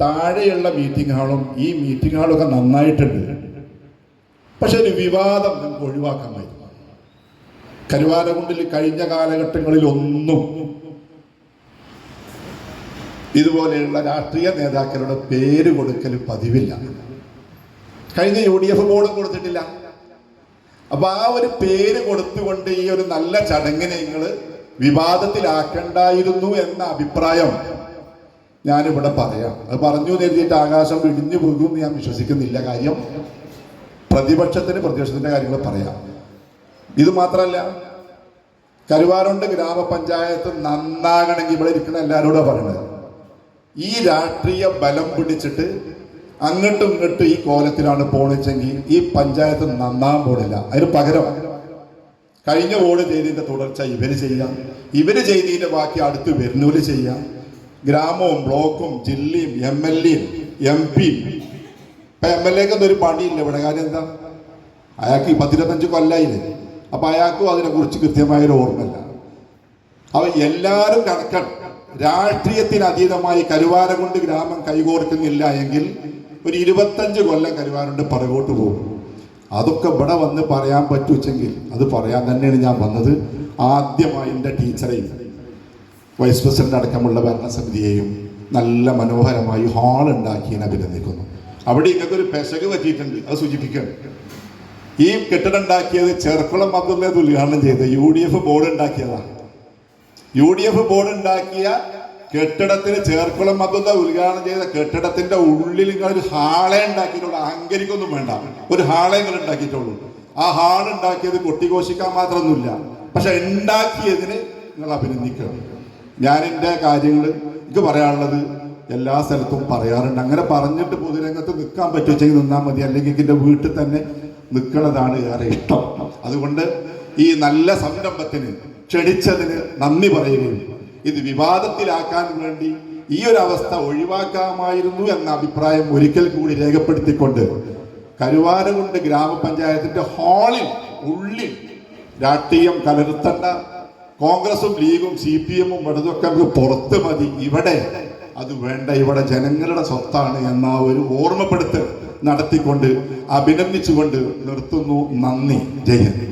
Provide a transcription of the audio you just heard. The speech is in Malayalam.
താഴെയുള്ള മീറ്റിംഗ് ഹാളും ഈ മീറ്റിംഗ് ഹാളൊക്കെ നന്നായിട്ടുണ്ട്. പക്ഷെ ഒരു വിവാദം നമുക്ക് ഒഴിവാക്കാൻ പറ്റും കരുവാരകുണ്ടിൽ കഴിഞ്ഞ കാലഘട്ടങ്ങളിൽ ഒന്നും ഇതുപോലെയുള്ള രാഷ്ട്രീയ നേതാക്കളുടെ പേര് കൊടുക്കൽ പതിവില്ല. കഴിഞ്ഞ യു ഡി എഫ് ബോർഡും കൊടുത്തിട്ടില്ല. അപ്പൊ ആ ഒരു പേര് കൊടുത്തുകൊണ്ട് ഈ ഒരു നല്ല ചടങ്ങിനെ നിങ്ങൾ വിവാദത്തിലാക്കണ്ടായിരുന്നു എന്ന അഭിപ്രായം ഞാനിവിടെ പറയാം. അത് പറഞ്ഞു നേരിട്ട് ആകാശം ഇടിഞ്ഞു പോകുമെന്ന് ഞാൻ വിശ്വസിക്കുന്നില്ല കാര്യം. പ്രതിപക്ഷത്തിന് പ്രതിപക്ഷത്തിന്റെ കാര്യങ്ങൾ പറയാം. ഇത് മാത്രമല്ല കരുവാരുണ്ട് ഗ്രാമപഞ്ചായത്ത് നന്നാകണമെങ്കിൽ ഇവിടെ ഇരിക്കുന്ന എല്ലാവരോടും പറയുന്നത് ഈ രാഷ്ട്രീയ ബലം പിടിച്ചിട്ട് അങ്ങോട്ടും ഇങ്ങോട്ടും ഈ കോലത്തിലാണ് പോണിച്ചെങ്കിൽ ഈ പഞ്ചായത്ത് നന്നാൻ പോണില്ല. അതിന് പകരം കഴിഞ്ഞ വോട്ട് ചെയ്തതിന്റെ തുടർച്ച ഇവർ ചെയ്യാം. ഇവർ ചെയ്തതിന്റെ ബാക്കി അടുത്ത് വരുന്നവര് ചെയ്യാം. ഗ്രാമവും ബ്ലോക്കും ജില്ലയും എം എൽ എയും എം ഇപ്പൊ എം എൽ എക്ക് ഒരു പണിയില്ല ഇവിടെ. കാര്യം എന്താ? അയാൾക്ക് പത്തിരുപത്തഞ്ച് കൊല്ലായില്ലേ? അപ്പൊ അയാൾക്കും അതിനെക്കുറിച്ച് കൃത്യമായൊരു ഓർമ്മയില്ല. അവ എല്ലാവരും കണക്കാണ് രാഷ്ട്രീയത്തിന് അതീതമായി കരുവാരകുണ്ട് ഗ്രാമം കൈകോർക്കുന്നില്ല എങ്കിൽ ഒരു ഇരുപത്തഞ്ച് കൊല്ലം കരുവാരുണ്ട് പുറകോട്ട് പോകും. അതൊക്കെ ഇവിടെ വന്ന് പറയാൻ പറ്റുവെച്ചെങ്കിൽ അത് പറയാൻ തന്നെയാണ് ഞാൻ വന്നത്. ആദ്യമായി എന്റെ ടീച്ചറെയും വൈസ് പ്രസിഡന്റ് അടക്കമുള്ള ഭരണസമിതിയെയും നല്ല മനോഹരമായി ഹാൾ ഉണ്ടാക്കിയതിനെ അഭിനന്ദിക്കുന്നു. അവിടെ ഇങ്ങനത്തെ ഒരു പെശക് പറ്റിയിട്ടുണ്ട്. അത് സൂചിപ്പിക്കണം ഈ കെട്ടിടം ഉണ്ടാക്കിയത് ചെർക്കുളം അബ്ദുള്ള ഉദ്ഘാടനം ചെയ്ത് യു ഡി എഫ് ബോർഡ് ഉണ്ടാക്കിയതാണ് യു ഡി എഫ് ബോർഡ് ഉണ്ടാക്കിയ കെട്ടിടത്തിന് ചേർക്കുളം അബ്ദുള്ള ഉദ്ഘാടനം ചെയ്ത കെട്ടിടത്തിന്റെ ഉള്ളിൽ നിങ്ങൾ ഒരു ഹാളെ ഉണ്ടാക്കിയിട്ടുള്ളൂ. അഹങ്കരിക്കൊന്നും വേണ്ട. ഒരു ഹാളെ നിങ്ങൾ ഉണ്ടാക്കിയിട്ടുള്ളൂ. ആ ഹാൾ ഉണ്ടാക്കിയത് കൊട്ടിഘോഷിക്കാൻ മാത്രമൊന്നുമില്ല. പക്ഷെ ഉണ്ടാക്കിയതിന് നിങ്ങൾ അഭിനന്ദിക്കണം. ഞാൻ കാര്യങ്ങൾ എനിക്ക് പറയാനുള്ളത് എല്ലാ സ്ഥലത്തും പറയാറുണ്ട്. അങ്ങനെ പറഞ്ഞിട്ട് പൊതുരംഗത്ത് നിൽക്കാൻ പറ്റുവെച്ചെങ്കിൽ നിന്നാൽ മതി. അല്ലെങ്കിൽ എന്റെ വീട്ടിൽ തന്നെ നിൽക്കുന്നതാണ് ഏറെ ഇഷ്ടം. അതുകൊണ്ട് ഈ നല്ല സംരംഭത്തിന് ക്ഷണിച്ചതിന് നന്ദി പറയുകയും ഇത് വിവാദത്തിലാക്കാൻ വേണ്ടി ഈ ഒരു അവസ്ഥ ഒഴിവാക്കാമായിരുന്നു എന്ന അഭിപ്രായം ഒരിക്കൽ കൂടി രേഖപ്പെടുത്തിക്കൊണ്ട് കരുവാരകുണ്ട് ഗ്രാമപഞ്ചായത്തിന്റെ ഹാളിൽ ഉള്ളിൽ രാഷ്ട്രീയം കലർത്തേണ്ട കോൺഗ്രസും ലീഗും സി പി എമ്മും ഇടതൊക്കെ നമുക്ക് പുറത്ത് മതി. ഇവിടെ അത് വേണ്ട. ഇവിടെ ജനങ്ങളുടെ സ്വത്താണ് എന്ന ഒരു ഓർമ്മപ്പെടുത്തൽ നടത്തിക്കൊണ്ട് അഭിനന്ദിച്ചുകൊണ്ട് നിർത്തുന്നു. നന്ദി. ജയൻ